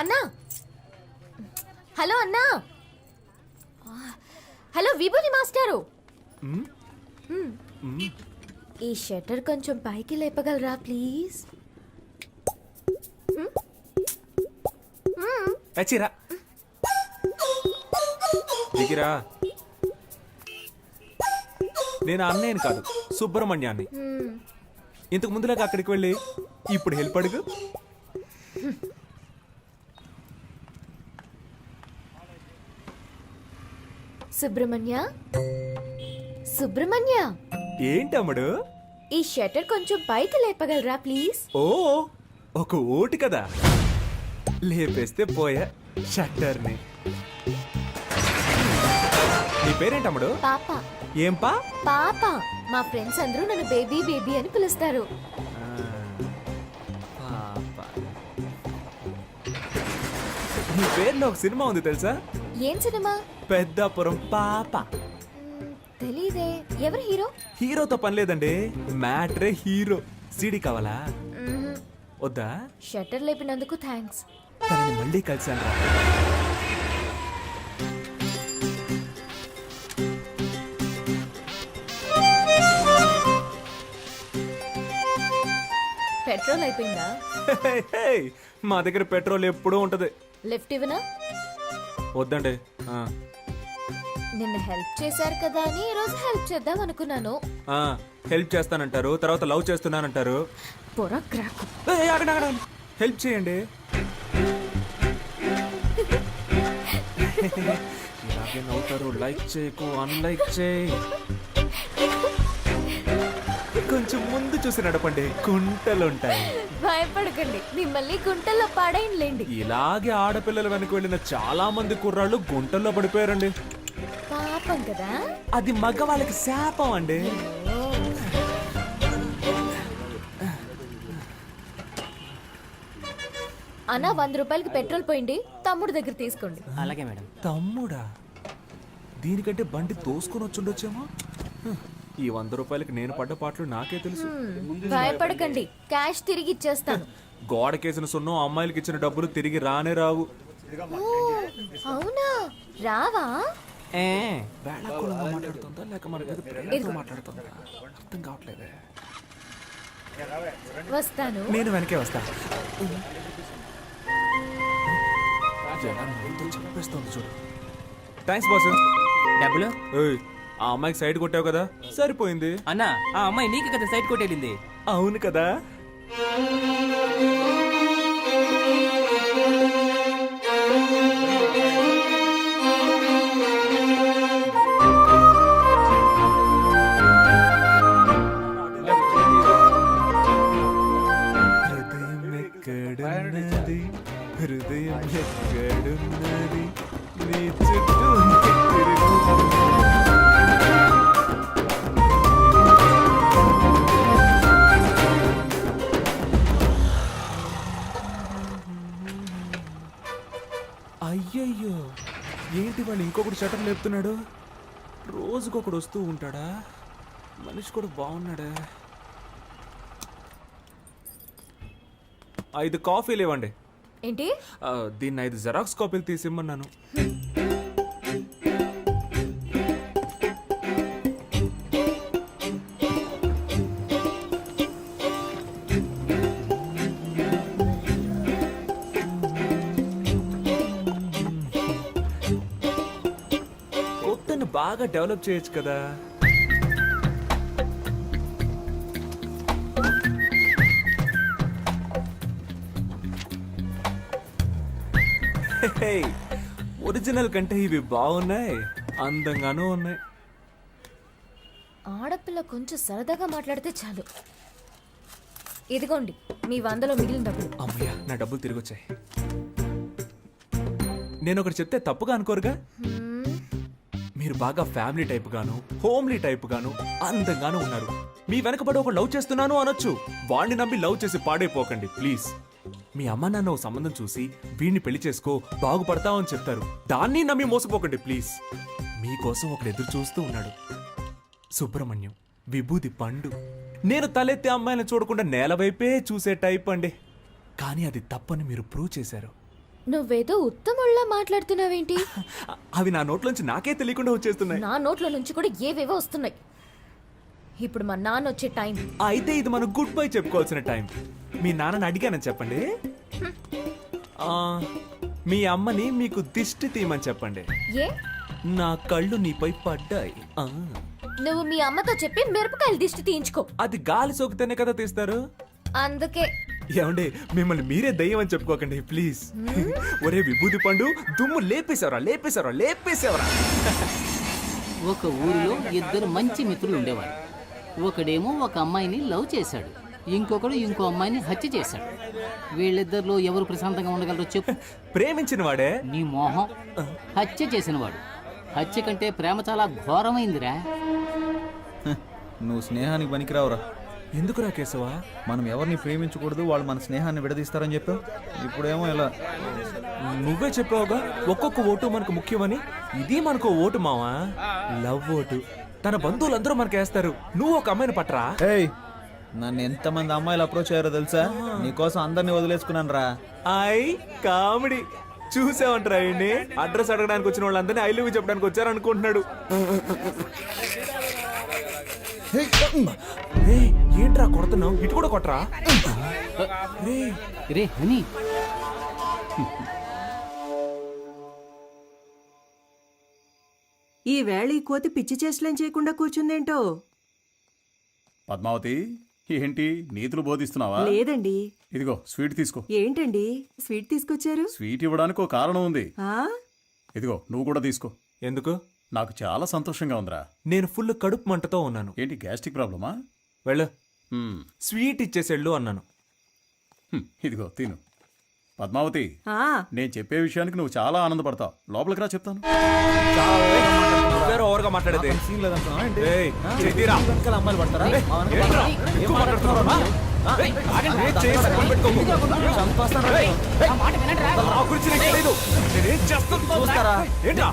అన్నా. హలో అన్నా. హలో విభూతి మాస్టరు. ఈ షట్టర్ కొంచెం పైకి లేపగలరా ప్లీజ్? దిగిరా. నేను అన్నయ్యను కాదు సుబ్రహ్మణ్యాన్ని. ఇంతకు ముందులాగా అక్కడికి వెళ్ళి ఇప్పుడు హెల్ప్ అడుగు. సుబ్రహ్మణ్య? సుబ్రహ్మణ్య? ఏంటి అమ్ముడు ఈ షట్టర్ కొంచెం పైకి లేపగలరా ప్లీజ్? ఓ ఒక ఓటు కదా. లేపేస్తే పోయా షట్టర్ని. నీ పేరేంటి అమ్ముడు పాప. ఏం పా పాప. మా ఫ్రెండ్స్ అందరూ నన్ను బేబీ బేబీ అని పిలుస్తారు. పాప. నీ పేరులో ఒక సినిమా ఉంది తెలుసా? ఏం సినిమా? పెద్దాపురం పాప. తెలీదే ఎవరు హీరో? హీరోతో పని లేదండి మ్యాట్రే హీరో. సీడీ కావాలా? వద్దా? షట్టర్ లేపినందుకు థ్యాంక్స్. తనని మళ్ళీ కలిసాను రా. పెట్రోల్ అయిపోయిందా? హే, హే, మా దగ్గర పెట్రోల్ ఎప్పుడూ ఉంటది. లిఫ్ట్ ఇవ్వనా? వద్దండి ఆ, నిన్న హెల్ప్ చేశారు కదా అని ఈరోజు హెల్ప్ చేద్దాం అనుకున్నాను. ఆ, హెల్ప్ చేస్తానంటారు తర్వాత లవ్ చేస్తున్నానంటారు. పొర క్రాక్. ఏయ్, ఆగండి, ఆగండి. హెల్ప్ చేయండి. ఇలాగే నవ్వుతారు లైక్ చేయకు అన్లైక్ చేయి. కొంచెం ముందు చూసి నడపండి కుంటలుంటాయి భయపడకండి మిమ్మల్ని గుంటల్లో పాడైంలేండి ఇలాగే ఆడపిల్లల వెనక వెళ్ళిన చాలా మంది కుర్రాళ్ళు గుంటల్లో పడిపోయారండి. పాపం కదా? అది మగవాళ్ళకి శాపం అండి. అన్న వంద రూపాయలకి పెట్రోల్ పోయింది. తమ్ముడు దగ్గర తీసుకోండి. అలాగే మేడం. తమ్ముడా? దీనికంటే బండి తోసుకొని వచ్చుండొచ్చేమో? హ్మ్. ఈ వంద రూపాయలకి నేను పడ్డ పాటలు నాకే తెలుసు. భయపడకండి. క్యాష్ తిరిగి ఇచ్చేస్తాను. గోడకేసిన సున్నం అమ్మాయిలకి ఇచ్చిన డబ్బులు తిరిగి రానే రావు. ఓ, అవునా? రావా? ఏ. వేళాకుళంగా మాట్లాడుతుందా? లేక మన మీద ప్రేమతో మాట్లాడుతుందా? అర్థం కావట్లేదే. వస్తాను. నేను వెనకే వస్తా. చంపేస్తోంది చూడు. థ్యాంక్స్ బాస్ డబ్బులు? ఏయ్, ఆ అమ్మాయికి సైడ్ కొట్టావు కదా? సరిపోయింది. అన్న ఆ అమ్మాయి నీకు కదా సైట్ కొట్టేళ్ళింది అవును కదా. ఏంటి వాళ్ళు ఇంకొకటి షటర్ లేపుతున్నాడు? రోజుకొకడు వస్తూ ఉంటాడా? మనిషి కూడా బాగున్నాడా? ఐదు కాఫీలు ఇవ్వండి ఏంటి? ఆ, దీన్ని ఐదు జెరాక్స్ కాపీలు తీసిమ్మన్నాను. డెవలప్ చేయొచ్చు కదా. ఒరిజినల్ కంటే ఇవి బాగున్నాయి అందంగానూ ఉన్నాయి. ఆడపిల్ల కొంచెం సరదాగా మాట్లాడితే చాలు. ఇదిగోండి మీ వందలో మిగిలిన డబ్బులు. అమ్మయ్య నా డబ్బులు తిరిగి వచ్చాయి నేను ఒకటి చెప్తే తప్పుగా అనుకోరుగా? మీరు బాగా ఫ్యామిలీ టైప్ గాను హోమ్లీ టైప్ గాను అందంగాను ఉన్నారు. మీ వెనకబడి ఒక లవ్ చేస్తున్నాను అనొచ్చు. వాణ్ణి నమ్మి లవ్ చేసి పాడైపోకండి ప్లీజ్. మీ అమ్మ నాన్న ఓ సంబంధం చూసి వీడిని పెళ్ళి చేసుకో బాగుపడతామని చెప్తారు. దాన్ని నమ్మి మోసపోకండి ప్లీజ్. మీకోసం ఒకడు ఎదురు చూస్తూ ఉన్నాడు. సుబ్రహ్మణ్యం విభూది పండు. నేను తలెత్తే అమ్మాయిని చూడకుండా నేల వైపే చూసే టైప్ అండి. కానీ అది తప్పని మీరు ప్రూవ్ చేశారు. నువ్వేదో ఉత్తముళ్ళ మాట్లాడుతున్నావేంటి? అవి నా నోట్లోంచి నాకే తెలియకుండా వచ్చేస్తున్నాయి. నా నోట్ల నుంచి కూడా ఏవేవో వస్తున్నాయి. ఇప్పుడు మా నాన్న వచ్చే టైం. అయితే ఇది మనం గుడ్ బై చెప్పుకోవాల్సిన టైం. మీ నాన్నని అడిగానని చెప్పండి. ఆ, మీ అమ్మని మీకు దిష్టి తీయమని చెప్పండి. ఏ? నా కళ్ళు నీపై పడ్డాయి. ఆ, నువ్వు మీ అమ్మతో చెప్పి మిరపకాయలు దిష్టి తీయించుకో. అది గాలి సోకితేనే కదా తీస్తారు? అందుకే. ఏమండి మిమ్మల్ని మీరే దయ్యం అని చెప్పుకోకండి ప్లీజ్. ఒరే విభూతి పండు దుమ్ము లేపేశావరా లేపేశావరా లేపేశావరా. ఒక ఊరిలో ఇద్దరు మంచి మిత్రులు ఉండేవారు. ఒకడేమో ఒక అమ్మాయిని లవ్ చేశాడు. ఇంకొకడు ఇంకో అమ్మాయిని హత్య చేశాడు. వీళ్ళిద్దరిలో ఎవరు ప్రశాంతంగా ఉండగలరో చెప్పు. ప్రేమించిన వాడే నీ మోహం. హత్య చేసినవాడు. హత్య కంటే ప్రేమ చాలా ఘోరమైందిరా. నువ్వు స్నేహానికి పనికిరావురా. ఎందుకురా కేశవా? మనం ఎవరిని ప్రేమించకూడదు వాళ్ళు మన స్నేహాన్ని విడదీస్తారని చెప్పావు. ఇప్పుడేమో ఇలా నువ్వే చెప్పావుగా ఒక్కొక్క ఓటు మనకు ముఖ్యమని. ఇది మనకు ఓటు మావా? Love vote. తన బంధువులందరూ మనకేస్తారు నువ్వు ఒక అమ్మాయిని పట్టరా. ఏయ్ నన్ను ఎంతమంది అమ్మాయిలు అప్రోచ్ అయ్యారో తెలుసా? నీకోసం అందరినీ వదిలేసుకున్నాను రా. I comedy. చూసావంటరా ఆయన్ని? అడ్రస్ అడగడానికి వచ్చిన వాళ్ళందరినీ ఐ లవ్ చెప్పడానికి వచ్చారు అనుకుంటున్నాడు ఏయ్, ఏంట్రా కొడుతున్నావు? ఇటు కూడా కొట్టరా? రే. హనీ. ఈ వేళ ఈ కోతి పిచ్చి చేష్టలేం చేయకుండా కూర్చుందేంటో? పద్మావతి ఏంటి? నీతులు బోధిస్తున్నావా? లేదండి. ఇదిగో స్వీట్ తీసుకో. ఏంటండి? స్వీట్ తీసుకొచ్చారు? స్వీట్ ఇవ్వడానికి ఒక కారణం ఉంది. ఆ? ఇదిగో నువ్వు కూడా తీసుకో. ఎందుకు? నాకు చాలా సంతోషంగా ఉందిరా. నేను ఫుల్ కడుపు మంటతో ఉన్నాను. ఏంటి గ్యాస్ట్రిక్ ప్రాబ్లమా? వెళ్ళు. స్వీట్ ఇచ్చేసేళ్ళు అన్నాను హ్మ్, ఇదిగో తిను పద్మావతి ఆ నేను చెప్పే విషయానికి నువ్వు చాలా ఆనందపడతావు లోపలికి రా చెప్తాను వేరే ఓవర్గా మాట్లాడేది సీన్ అమ్మాయిలు పడతారా చూస్తారా? హీరో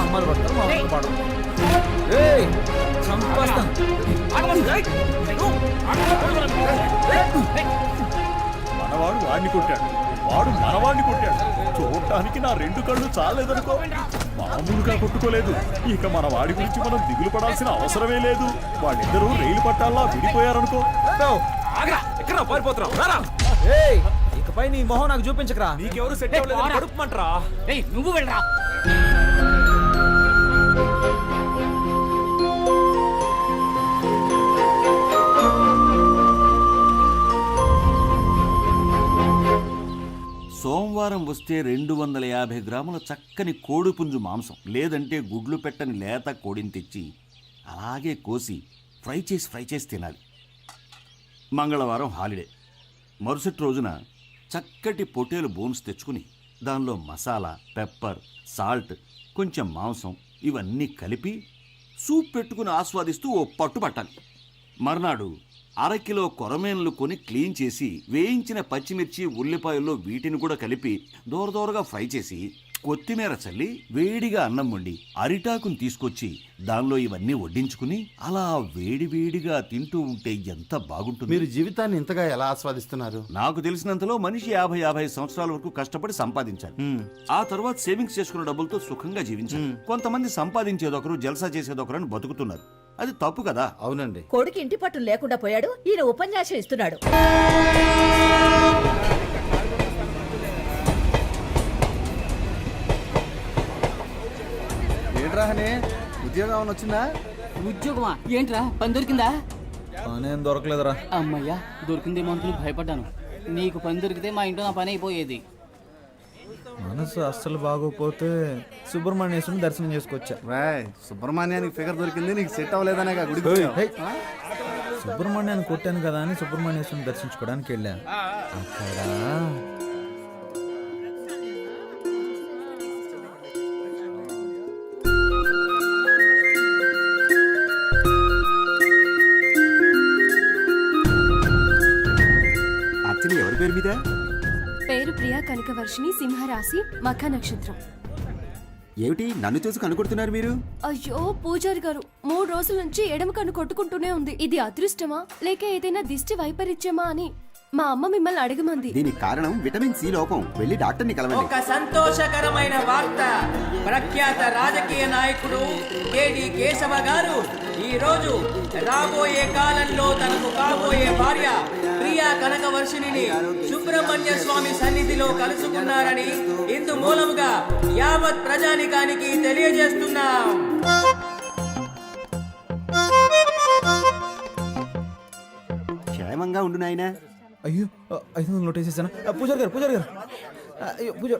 అమ్మాయిలు పడతారు మా చంపేస్తాను. మనవాడు వాడిని కొట్టాడు. వాడు మనవాడిని కొట్టాడు. చూడటానికి నా రెండు కళ్ళు చాలేదనుకో. మామూలుగా కొట్టుకోలేదు. ఇక మన వాడి గురించి మనం దిగులు పడాల్సిన అవసరమే లేదు. వాళ్ళిద్దరూ రైలు పట్టాల్లా విడిపోయారనుకో. ఆగరా, ఎక్కడ్రా? పారిపోతున్నావు. ఇకపై నీ మొహం నాకు చూపించకరా. నీకెవరు సెట్ అవ్వలేదు కడుపుమంటరా ఏయ్ నువ్వు వెళ్ళరా. సోమవారం వస్తే రెండు వందల యాభై గ్రాముల చక్కని కోడిపుంజు మాంసం లేదంటే గుడ్లు పెట్టని లేత కోడిని తెచ్చి అలాగే కోసి ఫ్రై చేసి ఫ్రై చేసి తినాలి. మంగళవారం హాలిడే. మరుసటి రోజున చక్కటి పొటేలు బోన్స్ తెచ్చుకుని దానిలో మసాలా పెప్పర్ సాల్ట్ కొంచెం మాంసం ఇవన్నీ కలిపి సూప్ పెట్టుకుని ఆస్వాదిస్తూ ఓ పట్టు పట్టాలి మర్నాడు అరకిలో కొరమేన్లు కొని క్లీన్ చేసి వేయించిన పచ్చిమిర్చి ఉల్లిపాయల్లో వీటిని కూడా కలిపి దూరదూరగా ఫ్రై చేసి కొత్తిమీర చల్లి వేడిగా అన్నం వండి అరిటాకుని తీసుకొచ్చి దానిలో ఇవన్నీ వడ్డించుకుని అలా వేడి వేడిగా తింటూ ఉంటే ఎంత బాగుంటుంది? మీరు జీవితాన్ని ఇంతగా ఎలా ఆస్వాదిస్తున్నారు? నాకు తెలిసినంతలో మనిషి యాభై యాభై సంవత్సరాల వరకు కష్టపడి సంపాదించాలి. ఆ తర్వాత సేవింగ్స్ చేసుకున్న డబ్బులతో సుఖంగా జీవించాలి. కొంతమంది సంపాదించేదొకరు జల్సా చేసేదొకరు అని బతుకుతున్నారు. అది తప్పు కదా? అవునండి. కొడుకు ఇంటి పట్టు లేకుండా పోయాడు ఈయన ఉపన్యాసం ఇస్తున్నాడు. ఏంట్రా హనీ ఉద్యోగం ఏమైనా వచ్చిందా? ఉద్యోగమా? ఏంట్రా? పని దొరికిందా? పనేం దొరకలేదురా. అమ్మయ్యా దొరికిందేమో అనుకుని భయపడ్డాను. నీకు పని దొరికితే మా ఇంట్లో నా పని అయిపోయేది. మనసు అస్సలు బాగోపోతే సుబ్రహ్మణ్యేశ్వరుని దర్శనం చేసుకొచ్చా. రాయ్ సుబ్రహ్మణ్యానికి ఫిగర్ దొరికింది నీకు సెట్ అవ్వలేదనే. హేయ్, సుబ్రహ్మణ్యాన్ని కొట్టాను కదా అని సుబ్రహ్మణ్యేశ్వరుని దర్శించుకోవడానికి వెళ్ళా. అక్కడ? కనకవర్షిణి సింహరాశి మఖ నక్షత్రం. ఏమిటి? నన్ను చూసి కనుకొడుతున్నారు మీరు? అయ్యో పూజారి గారు మూడు రోజుల నుంచి ఎడమ కన్ను కొట్టుకుంటూనే ఉంది. ఇది అదృష్టమా? లేక ఏదైనా దిష్టి వైపరీత్యమా అని మా అమ్మ మిమ్మల్ని అడగమంది. దీనికి కారణం విటమిన్ సి లోపం. వెళ్ళి డాక్టర్ని కలవండి. ఒక సంతోషకరమైన వార్త. ప్రఖ్యాత రాజకీయ నాయకుడు కేడి కేశవ గారు ఈ రోజు రాబోయే కాలంలో తనకు కాబోయే భార్య ప్రియా కనకవర్షిణిని సుబ్రహ్మణ్య స్వామి సన్నిధిలో కలుసుకున్నారని ఇందు మూలముగా యావత్ ప్రజానికానికి తెలియజేస్తున్నాం. క్షేమంగా ఉండు నాయనా. అయ్యో ఐదు వందలు నోట్ వేసేసాను? పూజారి గారు పూజారి గారు. అయ్యో పూజ